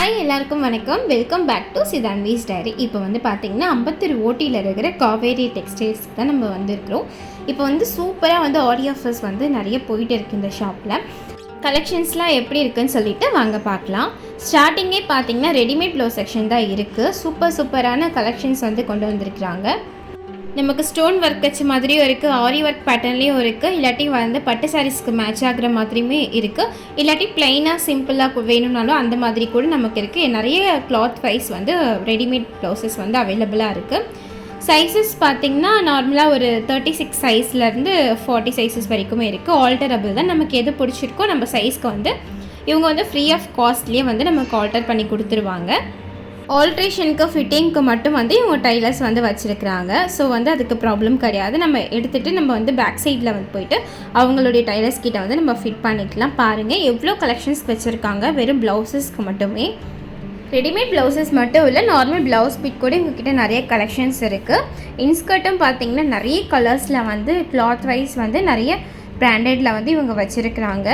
Hi எல்லாருக்கும் வணக்கம். Welcome back to சிதான்வீஸ் டைரி இப்போ வந்து பார்த்தீங்கன்னா அம்பத்தூர் ஓட்டியில் இருக்கிற காவேரி டெக்ஸ்டைல்ஸ் தான் நம்ம வந்திருக்கிறோம். இப்போ வந்து சூப்பராக வந்து ஆடியோ ஆஃபர்ஸ் வந்து நிறைய போயிட்டு இருக்கு இந்த ஷாப்பில் கலெக்ஷன்ஸ்லாம் எப்படி இருக்குன்னு சொல்லிட்டு வாங்க பார்க்கலாம். ஸ்டார்டிங்கே பார்த்தீங்கன்னா ரெடிமேட் ப்ளோ செக்ஷன் தான் இருக்குது சூப்பர் சூப்பரான கலெக்ஷன்ஸ் வந்து கொண்டு வந்திருக்கிறாங்க. நமக்கு ஸ்டோன் ஒர்க் வச்ச மாதிரியும் இருக்குது ஆரி ஒர்க் பேட்டர்ன்லேயும் இருக்குது இல்லாட்டி வந்து பட்டு சாரீஸ்க்கு மேட்ச் ஆகிற மாதிரியுமே இருக்குது இல்லாட்டி ப்ளைனாக சிம்பிளாக வேணும்னாலும் அந்த மாதிரி கூட நமக்கு இருக்குது நிறைய கிளாத் வைஸ் வந்து ரெடிமேட் ப்ளவுசஸ் வந்து அவைலபிளாக இருக்குது சைஸஸ் பார்த்திங்கன்னா நார்மலாக ஒரு தேர்ட்டி சிக்ஸ் சைஸ்லேருந்து ஃபார்ட்டி சைஸஸ் வரைக்குமே இருக்குது ஆல்டரபிள் தான் நமக்கு எது பிடிச்சிருக்கோ நம்ம சைஸ்க்கு வந்து இவங்க வந்து ஃப்ரீ ஆஃப் காஸ்ட்லேயே வந்து நமக்கு ஆல்டர் பண்ணி கொடுத்துருவாங்க. ஆல்ட்ரேஷனுக்கு ஃபிட்டிங்க்கு மட்டும் வந்து இவங்க டைலர்ஸ் வந்து வச்சுருக்குறாங்க. ஸோ வந்து அதுக்கு ப்ராப்ளம் கிடையாது. நம்ம எடுத்துகிட்டு நம்ம வந்து பேக் சைடில் வந்து போயிட்டு அவங்களுடைய டைலர்ஸ் கிட்ட வந்து நம்ம ஃபிட் பண்ணிக்கலாம். பாருங்கள் எவ்வளோ கலெக்ஷன்ஸ் வச்சுருக்காங்க. வெறும் ப்ளவுசஸ்க்கு மட்டுமே. ரெடிமேட் ப்ளவுசஸ் மட்டும் இல்லை நார்மல் ப்ளவுஸ் பிட் கூட இவங்ககிட்ட நிறைய கலெக்ஷன்ஸ் இருக்குது இன்ஸ்கர்ட்டும் பார்த்தீங்கன்னா நிறைய கலர்ஸில் வந்து கிளாத் வைஸ் வந்து நிறைய பிராண்டடில் வந்து இவங்க வச்சுருக்குறாங்க.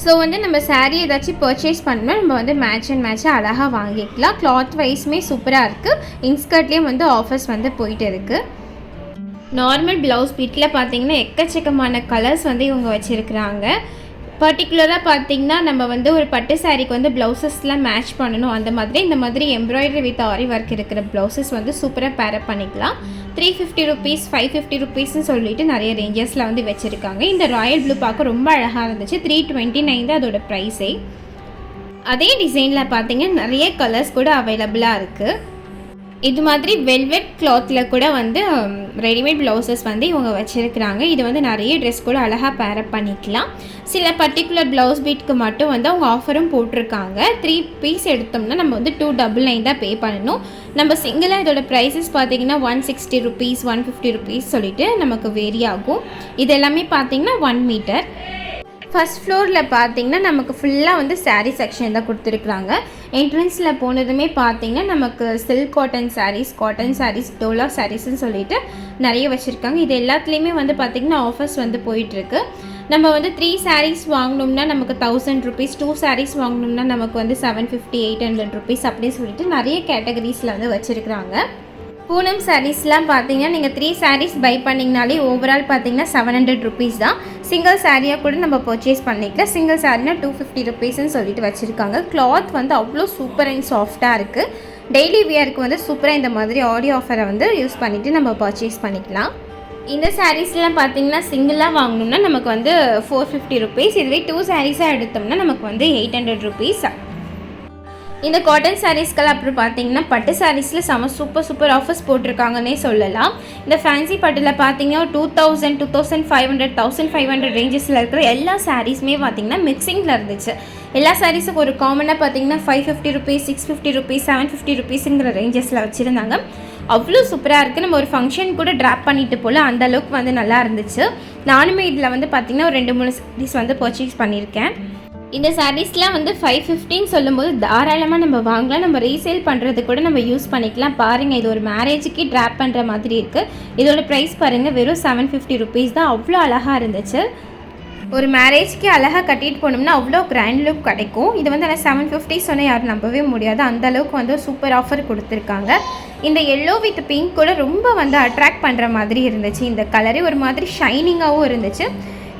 ஸோ வந்து நம்ம சாரீ ஏதாச்சும் பர்ச்சேஸ் பண்ணால் நம்ம வந்து மேட்ச் அண்ட் மேட்சாக அழகாக வாங்கிக்கலாம். கிளாத் வைஸுமே சூப்பராக இருக்குது இன்ஸ்கர்ட்லேயும் வந்து ஆஃபர்ஸ் வந்து போயிட்டு இருக்குது நார்மல் ப்ளவுஸ் பிட்டில் பார்த்தீங்கன்னா எக்கச்சக்கமான கலர்ஸ் வந்து இவங்க வச்சுருக்குறாங்க. பர்டிகுலராக பார்த்தீங்கன்னா நம்ம வந்து ஒரு பட்டு சாரீக்கு வந்து ப்ளவுசஸ்லாம் மேட்ச் பண்ணணும். அந்த மாதிரி இந்த மாதிரி எம்ப்ராய்டரி வித் ஆரி ஒர்க் இருக்கிற ப்ளவுசஸ் வந்து சூப்பராக பேரப் பண்ணிக்கலாம். Three fifty rupees five fifty ருபீஸ்னு சொல்லிட்டு நிறைய ரேஞ்சஸில் வந்து வச்சுருக்காங்க. இந்த ராயல் ப்ளூ பார்க்க ரொம்ப அழகாக இருந்துச்சு. த்ரீ டுவெண்ட்டி நைன் தான் அதோட ப்ரைஸே அதே டிசைனில் பார்த்தீங்கன்னா நிறைய கலர்ஸ் கூட அவைலபிளாக இருக்குது இது மாதிரி வெல்வெட் கிளாத்தில் கூட வந்து ரெடிமேட் ப்ளவுசஸ் வந்து இவங்க வச்சுருக்குறாங்க. இது வந்து நிறைய ட்ரெஸ் கூட அழகாக பேரப் பண்ணிக்கலாம். சில பர்டிகுலர் ப்ளவுஸ் பீட்க்கு மட்டும் வந்து அவங்க ஆஃபரும் போட்டிருக்காங்க. த்ரீ பீஸ் எடுத்தோம்னா நம்ம வந்து டூ டபுள் நைன் தான் பே பண்ணணும். நம்ம சிங்கிளாக இதோட ப்ரைஸஸ் பார்த்தீங்கன்னா one sixty rupees one fifty rupees சொல்லிட்டு நமக்கு வேரி ஆகும். இது எல்லாமே பார்த்தீங்கன்னா ஒன் மீட்டர் ஃபர்ஸ்ட் ஃப்ளோரில் பார்த்தீங்கன்னா நமக்கு ஃபுல்லாக வந்து சாரீ செக்ஷன் தான் கொடுத்துருக்குறாங்க. என்ட்ரன்ஸில் போனதுமே பார்த்தீங்கன்னா நமக்கு silk cotton saris cotton saris dola சாரீஸ்ன்னு சொல்லிட்டு நிறைய வச்சுருக்காங்க. இது எல்லாத்துலேயுமே வந்து பார்த்திங்கன்னா ஆஃபர்ஸ் வந்து போயிட்டுருக்கு. நம்ம வந்து த்ரீ சாரீஸ் வாங்கினோம்னா நமக்கு தௌசண்ட் ருபீஸ் டூ சாரீஸ் வாங்கினோம்னா நமக்கு வந்து seven fifty eight hundred rupees அப்படின்னு சொல்லிட்டு நிறைய கேட்டகரிஸில் வந்து வச்சுருக்குறாங்க. பூனம் சாரீஸ்லாம் பார்த்தீங்கன்னா நீங்கள் த்ரீ சாரீஸ் பை பண்ணிங்கனாலே ஓவரால் பார்த்தீங்கன்னா செவன் ஹண்ட்ரட் ருபீஸ் தான். சிங்கிள் சாரியாக கூட நம்ம பர்ச்சேஸ் பண்ணிக்கலாம். சிங்கிள் சாரினா டூ ஃபிஃப்டி ருபீஸ்னு சொல்லிட்டு வச்சுருக்காங்க. கிளாத் வந்து அவ்வளோ சூப்பர் அண்ட் சாஃப்டாக இருக்குது டெய்லி வியருக்கு வந்து சூப்பராக இந்த மாதிரி ஆடியோ ஆஃபரை வந்து யூஸ் பண்ணிவிட்டு நம்ம பர்ச்சேஸ் பண்ணிக்கலாம். இந்த சாரீஸ்லாம் பார்த்தீங்கன்னா சிங்கிளாக வாங்கணும்னா நமக்கு வந்து ஃபோர் ஃபிஃப்டி ருபீஸ் இதுவே டூ சாரீஸாக எடுத்தோம்னா நமக்கு வந்து எயிட் ஹண்ட்ரட் ருபீஸ் இந்த காட்டன் சாரீஸ்கள் அப்புறம் பார்த்தீங்கன்னா பட்டு சாரீஸில் செம சூப்பர் சூப்பர் ஆஃபர்ஸ் போட்டிருக்காங்கன்னே சொல்லலாம். இந்த ஃபேன்சி பட்டில் பார்த்தீங்கன்னா two thousand two thousand five hundred thousand five hundred ரேஞ்சஸில் இருக்கிற எல்லா சாரீஸுமே பார்த்தீங்கன்னா மிக்சிங்கில் இருந்துச்சு. எல்லா சாரீஸுக்கு ஒரு காமனாக பார்த்தீங்கன்னா five fifty rupees six fifty rupees seven fifty ருபீஸுங்கிற ரேஞ்சஸில் வச்சுருந்தாங்க. அவ்வளோ சூப்பராக இருக்குது நம்ம ஒரு ஃபங்க்ஷன் கூட ட்ராப் பண்ணிட்டு போல் அந்த அளவுக்கு வந்து நல்லா இருந்துச்சு. நானுமே இதில் வந்து பார்த்திங்கன்னா ஒரு ரெண்டு மூணு சாரீஸ் வந்து பர்ச்சேஸ் பண்ணியிருக்கேன். இந்த சாரீஸ்லாம் வந்து ஃபைவ் ஃபிஃப்டின்னு சொல்லும்போது தாராளமாக நம்ம வாங்கலாம். நம்ம ரீசேல் பண்ணுறது கூட நம்ம யூஸ் பண்ணிக்கலாம். பாருங்கள் இது ஒரு மேரேஜுக்கு ட்ராப் பண்ணுற மாதிரி இருக்குது இதோட ப்ரைஸ் பாருங்கள் வெறும் செவன் ஃபிஃப்டி ருபீஸ் தான். அவ்வளோ அழகாக இருந்துச்சு. ஒரு மேரேஜ்க்கு அழகாக கட்டிட்டு போனோம்னா அவ்வளோ கிராண்ட் லுக் கிடைக்கும். இது வந்து ஆனால் செவன் ஃபிஃப்டி சொன்னால் யாரும் நம்பவே முடியாது. அந்த அளவுக்கு வந்து சூப்பர் ஆஃபர் கொடுத்துருக்காங்க. இந்த எல்லோ வித் பிங்க் கூட ரொம்ப வந்து அட்ராக்ட் பண்ணுற மாதிரி இருந்துச்சு. இந்த கலரே ஒரு மாதிரி ஷைனிங்காகவும் இருந்துச்சு.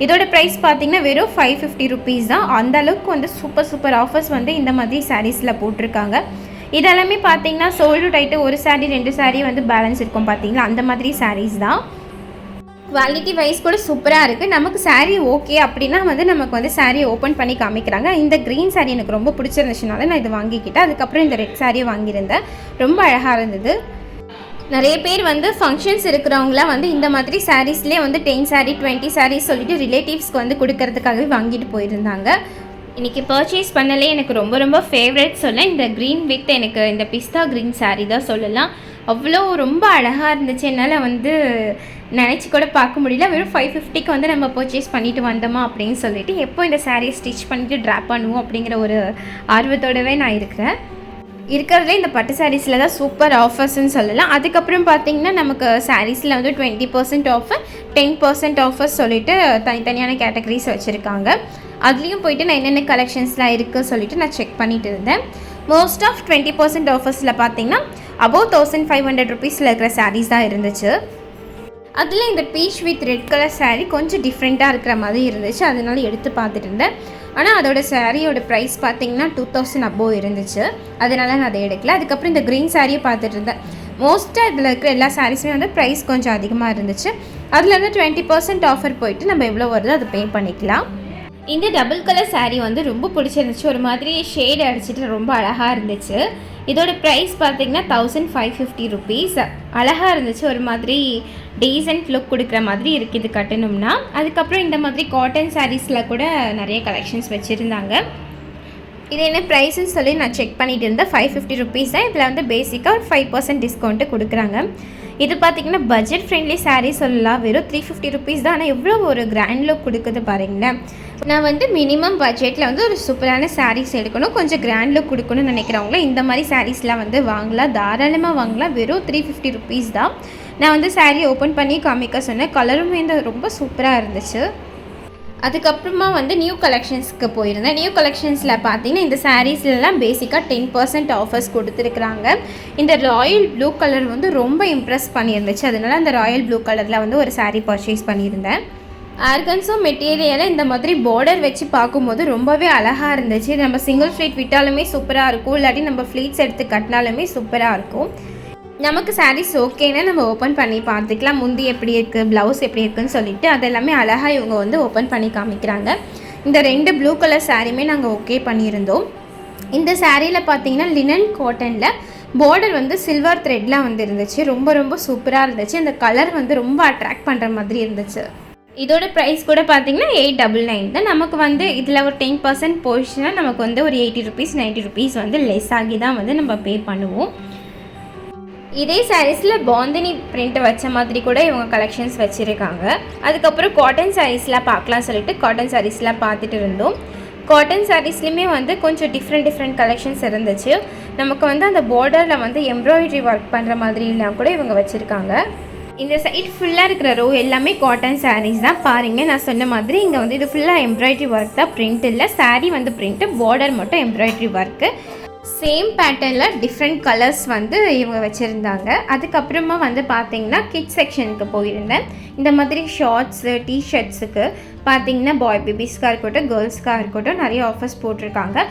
இதோட ப்ரைஸ் பார்த்தீங்கன்னா வெறும் ஃபைவ் ஃபிஃப்டி ருபீஸ் தான். அந்த அளவுக்கு வந்து சூப்பர் சூப்பர் ஆஃபர்ஸ் வந்து இந்த மாதிரி சாரீஸில் போட்டிருக்காங்க. இதெல்லாமே பார்த்தீங்கன்னா சோல்டு டைட்டு ஒரு சாரீ ரெண்டு சாரீ வந்து பேலன்ஸ் இருக்கும் பார்த்தீங்களா அந்த மாதிரி சாரீஸ் தான். குவாலிட்டி வைஸ் கூட சூப்பராக இருக்குது நமக்கு சாரீ ஓகே அப்படின்னா வந்து நமக்கு வந்து saree ஓப்பன் பண்ணி காமிக்கிறாங்க. இந்த க்ரீன் சாரீ எனக்கு ரொம்ப பிடிச்சிருந்துச்சுனால நான் இது வாங்கிக்கிட்டேன். அதுக்கப்புறம் இந்த ரெட் சாரியை வாங்கியிருந்தேன். ரொம்ப அழகாக இருந்தது. நிறைய பேர் வந்து ஃபங்க்ஷன்ஸ் இருக்கிறவங்களாம் வந்து இந்த மாதிரி சாரீஸ்லேயே வந்து டென் சாரீ டுவெண்ட்டி சாரீஸ் சொல்லிட்டு ரிலேட்டிவ்ஸ்க்கு வந்து கொடுக்கறதுக்காகவே வாங்கிட்டு போயிருந்தாங்க. இன்றைக்கி பர்ச்சேஸ் பண்ணலே எனக்கு ரொம்ப ரொம்ப ஃபேவரட் சொல்ல இந்த க்ரீன் வித் எனக்கு இந்த பிஸ்தா க்ரீன் சாரீ தான் சொல்லலாம். அவ்வளோ ரொம்ப அழகாக இருந்துச்சு. என்னால் வந்து நினச்சி கூட பார்க்க முடியல. வெறும் ஃபைவ் ஃபிஃப்டிக்கு வந்து நம்ம பர்ச்சேஸ் பண்ணிட்டு வந்தோமா அப்படின்னு சொல்லிட்டு எப்போ இந்த சாரீ ஸ்டிச் பண்ணிட்டு ட்ராப் பண்ணுவோம் அப்படிங்கிற ஒரு ஆர்வத்தோடவே நான் இருக்கிறேன். இருக்கிறதுலே இந்த பட்டு சாரீஸில் தான் சூப்பர் ஆஃபர்ஸ்ன்னு சொல்லலாம். அதுக்கப்புறம் பார்த்தீங்கன்னா நமக்கு சாரீஸில் வந்து twenty percent offer ten percent offers சொல்லிட்டு தனித்தனியான கேட்டகரிஸ் வச்சுருக்காங்க. அதுலேயும் போயிட்டு நான் என்னென்ன கலெக்ஷன்ஸ்லாம் இருக்குது சொல்லிட்டு நான் செக் பண்ணிட்டு இருந்தேன். மோஸ்ட் ஆஃப் டுவெண்ட்டி பர்சன்ட் ஆஃபர்ஸில் பார்த்தீங்கன்னா அபோவ் தௌசண்ட் ஃபைவ் ஹண்ட்ரட் ருபீஸில் இருக்கிற சாரீஸ் தான் இருந்துச்சு. அதில் இந்த peach with red colour sari கொஞ்சம் டிஃப்ரெண்ட்டாக இருக்கிற மாதிரி இருந்துச்சு. அதனால எடுத்து பார்த்துட்டு இருந்தேன். ஆனால் அதோட சாரியோட ப்ரைஸ் பார்த்தீங்கன்னா டூ தௌசண்ட் அபோவ் இருந்துச்சு. அதனால நான் அதை எடுக்கல. அதுக்கப்புறம் இந்த க்ரீன் சாரியை பார்த்துட்டு இருந்தேன். மோஸ்ட்டாக இதில் இருக்கிற எல்லா சாரீஸுமே வந்து ப்ரைஸ் கொஞ்சம் அதிகமாக இருந்துச்சு. அதில் வந்து டுவெண்ட்டி பர்சன்ட் ஆஃபர் போயிட்டு நம்ம எவ்வளோ வருதோ அதை பே பண்ணிக்கலாம். இந்த டபுள் கலர் சாரீ வந்து ரொம்ப பிடிச்சிருந்துச்சு. ஒரு மாதிரி ஷேட் அடிச்சிட்டு ரொம்ப அழகாக இருந்துச்சு. இதோட ப்ரைஸ் பார்த்தீங்கன்னா தௌசண்ட் ஃபைவ் ஃபிஃப்டி ருபீஸ் அழகாக இருந்துச்சு ஒரு மாதிரி டீசென்ட் லுக் கொடுக்குற மாதிரி இருக்குது இது கட்டணும்னா. அதுக்கப்புறம் இந்த மாதிரி காட்டன் சாரீஸில் கூட நிறைய கலெக்ஷன்ஸ் வச்சுருந்தாங்க. இது என்ன ப்ரைஸ்ன்னு சொல்லி நான் செக் பண்ணிட்டு இருந்தேன். ஃபைவ் ஃபிஃப்டி ருபீஸ் தான். இதில் வந்து பேசிக்காக ஒரு ஃபைவ் பர்சன்ட் டிஸ்கவுண்ட்டு கொடுக்குறாங்க. இது பார்த்தீங்கன்னா பட்ஜெட் ஃப்ரெண்ட்லி சாரீ சொல்லலாம். வெறும் த்ரீ ஃபிஃப்டி ருபீஸ் தான். ஆனால் எவ்வளோ ஒரு கிராண்ட் லுக் கொடுக்குது பாருங்களேன். நான் வந்து மினிமம் பட்ஜெட்டில் வந்து ஒரு சூப்பரான சாரீஸ் எடுக்கணும். கொஞ்சம் கிராண்ட் லுக் கொடுக்கணும்னு நினைக்கிறவங்கள இந்த மாதிரி சாரீஸ்லாம் வந்து வாங்கலாம். தாராளமாக வாங்கலாம். வெறும் த்ரீ ஃபிஃப்டி ருபீஸ் தான். நான் வந்து சாரீ ஓப்பன் பண்ணி காமிக்க சொன்னேன். கலருமே இந்த ரொம்ப சூப்பராக இருந்துச்சு. அதுக்கப்புறமா வந்து நியூ கலெக்ஷன்ஸ்க்கு போயிருந்தேன். நியூ கலெக்ஷன்ஸில் பார்த்தீங்கன்னா இந்த சாரீஸ்லலாம் பேசிக்காக டென் பர்சன்ட் ஆஃபர்ஸ் கொடுத்துருக்குறாங்க. இந்த ராயல் ப்ளூ கலர் வந்து ரொம்ப இம்ப்ரெஸ் பண்ணியிருந்துச்சு. அதனால அந்த ராயல் ப்ளூ கலரில் வந்து ஒரு சாரீ பர்ச்சேஸ் பண்ணியிருந்தேன். ஆர்கன்ஸோ மெட்டீரியலை இந்த மாதிரி பார்டர் வச்சு பார்க்கும்போது ரொம்பவே அழகாக இருந்துச்சு. நம்ம சிங்கிள் ஃப்ளீட் விட்டாலுமே சூப்பராக இருக்கும். இல்லாட்டி நம்ம ஃப்ளீட்ஸ் எடுத்து கட்டினாலுமே சூப்பராக இருக்கும். நமக்கு சாரீஸ் ஓகேன்னா நம்ம ஓப்பன் பண்ணி பார்த்துக்கலாம். முந்தி எப்படி இருக்குது ப்ளவுஸ் எப்படி இருக்குன்னு சொல்லிட்டு அதெல்லாமே அழகாக இவங்க வந்து ஓப்பன் பண்ணி காமிக்கிறாங்க. இந்த ரெண்டு ப்ளூ கலர் சாரீமே நாங்கள் ஓகே பண்ணியிருந்தோம். இந்த சாரியில் பார்த்தீங்கன்னா லினன் காட்டனில் பார்டர் வந்து சில்வர் த்ரெட்லாம் வந்து இருந்துச்சு. ரொம்ப ரொம்ப சூப்பராக இருந்துச்சு. அந்த கலர் வந்து ரொம்ப அட்ராக்ட் பண்ணுற மாதிரி இருந்துச்சு. இதோட ப்ரைஸ் கூட பார்த்தீங்கன்னா எயிட் டபுள் நைன் தான் நமக்கு வந்து இதில் ஒரு டென் பர்சன்ட் போயிடுச்சுன்னா நமக்கு வந்து ஒரு எயிட்டி ருபீஸ் நைன்ட்டி ருபீஸ் வந்து லெஸ் ஆகி தான் வந்து நம்ம பே பண்ணுவோம். இதே சாரீஸில் பாந்தினி பிரிண்ட் வச்ச மாதிரி கூட இவங்க கலெக்ஷன்ஸ் வச்சுருக்காங்க. அதுக்கப்புறம் காட்டன் சாரீஸ்லாம் பார்க்கலாம் சொல்லிட்டு காட்டன் சாரீஸ்லாம் பார்த்துட்டு இருந்தோம். காட்டன் சாரீஸ்லையுமே வந்து கொஞ்சம் டிஃப்ரெண்ட் டிஃப்ரெண்ட் கலெக்ஷன்ஸ் இருந்துச்சு. நமக்கு வந்து அந்த பார்டரில் வந்து எம்ப்ராய்டரி ஒர்க் பண்ணுற மாதிரிலாம் கூட இவங்க வச்சுருக்காங்க. இந்த சைட் ஃபுல்லாக இருக்கிற ரோ எல்லாமே காட்டன் சாரீஸ் தான். பாருங்கள் நான் சொன்ன மாதிரி இங்கே வந்து இது ஃபுல்லாக எம்ப்ராய்டரி ஒர்க் தான். பிரிண்ட் இல்லை சாரீ வந்து பிரிண்ட்டு பார்டர் மட்டும் எம்ப்ராய்டரி ஒர்க்கு சேம் பேட்டர்னில் டிஃப்ரெண்ட் கலர்ஸ் வந்து இவங்க வச்சுருந்தாங்க. அதுக்கப்புறமா வந்து பார்த்தீங்கன்னா கிட் செக்ஷனுக்கு போயிருந்தேன். இந்த மாதிரி ஷார்ட்ஸு டிஷர்ட்ஸுக்கு பார்த்தீங்கன்னா பாய் பேபிஸ்க்காக இருக்கட்டும் கேர்ள்ஸ்க்காக இருக்கட்டும் நிறைய ஆஃபர்ஸ் போட்டிருக்காங்க.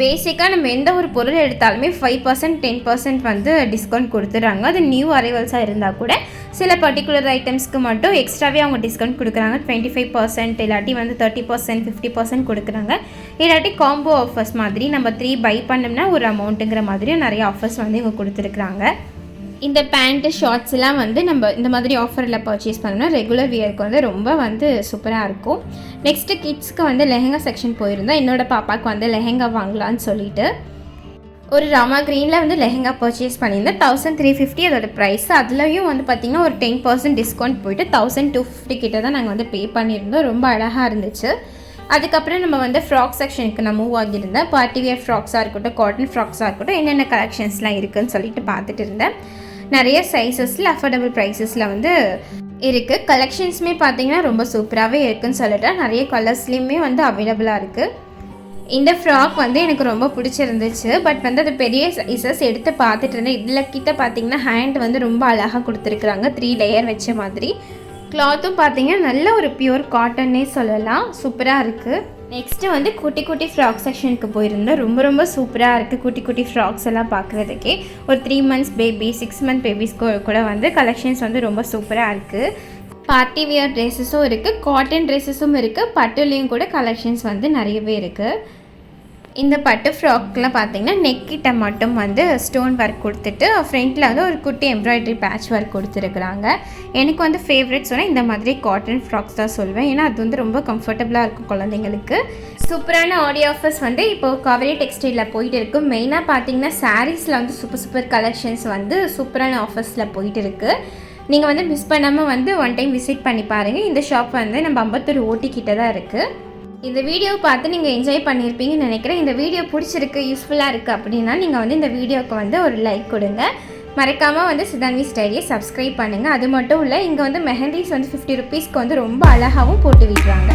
பேசிக்காக நம்ம எந்த ஒரு பொருள் எடுத்தாலுமே ஃபைவ் பர்சன்ட் டென் பர்சன்ட் வந்து டிஸ்கவுண்ட் கொடுத்துட்றாங்க. அது நியூ அரைவல்ஸாக இருந்தால் கூட சில பர்டிகுலர் ஐட்டம்ஸ்க்கு மட்டும் எக்ஸ்ட்ராவே அவங்க டிஸ்கவுண்ட் கொடுக்குறாங்க. டுவெண்ட்டி ஃபைவ் பர்சன்ட் இல்லாட்டி வந்து தேர்ட்டி பர்சன்ட் ஃபிஃப்டி பர்சன்ட் கொடுக்குறாங்க. இல்லாட்டி காம்போ ஆஃபர்ஸ் மாதிரி நம்ம த்ரீ பை பண்ணோம்னா ஒரு அமௌண்ட்டுங்கிற மாதிரியும் நிறைய ஆஃபர்ஸ் வந்து இவங்க கொடுத்துருக்குறாங்க. இந்த பேண்ட்டு ஷார்ட்ஸ் எல்லாம் வந்து நம்ம இந்த மாதிரி ஆஃபரில் பர்ச்சேஸ் பண்ணோம்னா ரெகுலர் வியருக்கு வந்து ரொம்ப வந்து சூப்பராக இருக்கும். நெக்ஸ்ட்டு கிட்ஸ்க்கு வந்து லெஹெங்கா செக்ஷன் போயிருந்தோம் என்னோட பாப்பாவுக்கு வந்து லெஹெங்கா வாங்கலான்னு சொல்லிட்டு ஒரு ராமா க்ரீனில் வந்து லெஹங்கா பர்ச்சேஸ் பண்ணியிருந்தேன். தௌசண்ட் த்ரீ ஃபிஃப்டி அதோட ப்ரைஸ் அதுலேயும் வந்து பார்த்திங்கன்னா ஒரு டென் பர்சன்ட் டிஸ்கவுண்ட் போயிட்டு தௌசண்ட் டூ ஃபிஃப்டி கிட்ட தான் நாங்கள் வந்து பே பண்ணியிருந்தோம். ரொம்ப அழகாக இருந்துச்சு. அதுக்கப்புறம் நம்ம வந்து ஃப்ராக் செக்ஷனுக்கு நான் மூவ் ஆகியிருந்தேன். பார்ட்டி வியர் ஃப்ராக்ஸாக இருக்கட்டும் காட்டன் ஃப்ராக்ஸாக இருக்கட்டும் என்னென்ன கலெக்ஷன்ஸ்லாம் இருக்குதுன்னு சொல்லிட்டு பார்த்துட்டு இருந்தேன். நிறைய சைஸஸில் அஃபோர்டபுள் ப்ரைஸஸில் வந்து இருக்குது கலெக்ஷன்ஸுமே பார்த்திங்கன்னா ரொம்ப சூப்பராகவே இருக்குன்னு சொல்லிட்டு நிறைய கலர்ஸ்லேயுமே வந்து அவைலபிளாக இருக்குது இந்த ஃப்ராக் வந்து எனக்கு ரொம்ப பிடிச்சிருந்துச்சு. பட் வந்து அது பெரிய சைஸஸ் எடுத்து பார்த்துட்டு இருந்தேன். இதில் கிட்ட பார்த்தீங்கன்னா ஹேண்ட் வந்து ரொம்ப அழகாக கொடுத்துருக்குறாங்க. த்ரீ லேயர் வச்ச மாதிரி. கிளாத்தும் பார்த்தீங்கன்னா நல்ல ஒரு பியூர் காட்டன்னே சொல்லலாம். சூப்பராக இருக்குது நெக்ஸ்ட்டு வந்து குட்டி குட்டி ஃப்ராக் செக்ஷனுக்கு போயிருந்தேன். ரொம்ப ரொம்ப சூப்பராக இருக்குது குட்டி குட்டி ஃப்ராக்ஸ் எல்லாம் பார்க்குறதுக்கே ஒரு three months baby six month பேபிஸ்க்கு கூட வந்து கலெக்ஷன்ஸ் வந்து ரொம்ப சூப்பராக இருக்குது பார்ட்டி வியர் ட்ரெஸ்ஸஸும் இருக்குது காட்டன் ட்ரெஸ்ஸஸும் இருக்குது பட்டுலேயும் கூட கலெக்ஷன்ஸ் வந்து நிறையவே இருக்குது இந்த பட்டு ஃப்ராக்லாம் பார்த்தீங்கன்னா நெக்கிட்ட மட்டும் வந்து ஸ்டோன் ஒர்க் கொடுத்துட்டு ஃப்ரண்ட்டில் வந்து ஒரு குட்டி எம்ப்ராய்டரி பேட்ச் ஒர்க் கொடுத்துருக்குறாங்க. எனக்கு வந்து ஃபேவரட் சொன்னால் இந்த மாதிரி காட்டன் ஃப்ராக்ஸ் தான் சொல்வேன். ஏன்னா அது வந்து ரொம்ப கம்ஃபர்டபுளாக இருக்கும் குழந்தைங்களுக்கு. சூப்பரான ஆடியோ ஆஃபர்ஸ் வந்து இப்போ கவரி டெக்ஸ்டைலில் போயிட்டு இருக்கு. மெயினாக பார்த்தீங்கன்னா சாரீஸில் வந்து சூப்பர் சூப்பர் கலெக்ஷன்ஸ் வந்து சூப்பரான ஆஃபர்ஸில் போயிட்டு இருக்கு. நீங்கள் வந்து மிஸ் பண்ணாமல் வந்து ஒன் டைம் விசிட் பண்ணி பாருங்கள் இந்த ஷாப் வந்து நம்ம அம்பத்தூர் ஓட்டிக்கிட்டே தான் இருக்குது இந்த வீடியோ பார்த்து நீங்கள் என்ஜாய் பண்ணியிருப்பீங்கன்னு நினைக்கிறேன். இந்த வீடியோ பிடிச்சிருக்கு யூஸ்ஃபுல்லாக இருக்குது அப்படின்னா நீங்கள் வந்து இந்த வீடியோவுக்கு வந்து ஒரு லைக் கொடுங்க. மறக்காமல் வந்து சிதான்வி ஸ்டைலியை சப்ஸ்கிரைப் பண்ணுங்கள் அது மட்டும் இல்லை இங்கே வந்து மெஹந்திஸ் வந்து ஃபிஃப்டி ருபீஸ்க்கு வந்து ரொம்ப அழகாகவும் போட்டு விடுறாங்க.